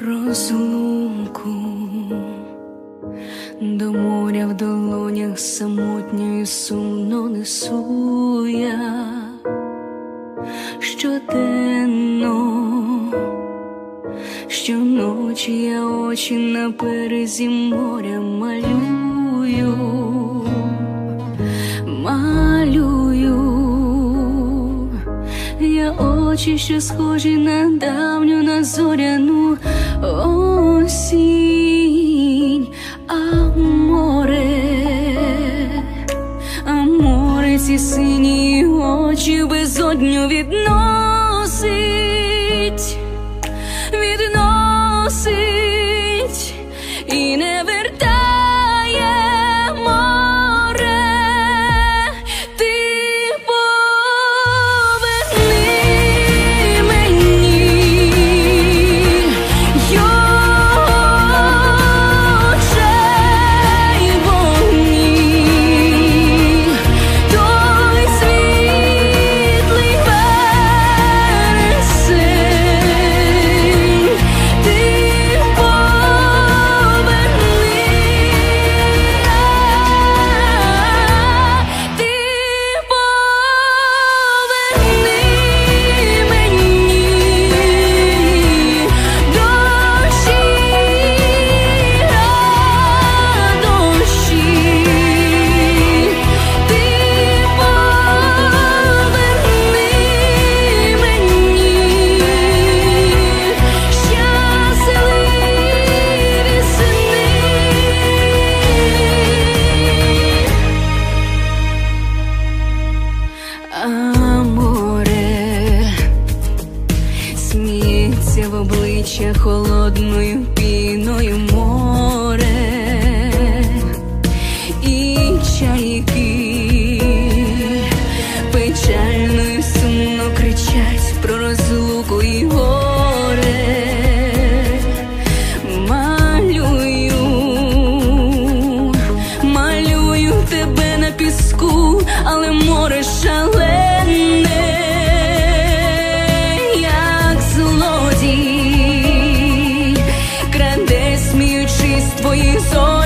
розлуку, до моря в долонях самотньо і сумно несу я щоденно, щоночі я очі на березі моря малюю, очі, що схожі на давню на зоряну осінь, а море, а море ці сині очі безодню відносить, Холодною піною море і чайки печально і сумно кричать про розлуку і горе, малюю, малюю тебе на піску, але море шале. soy.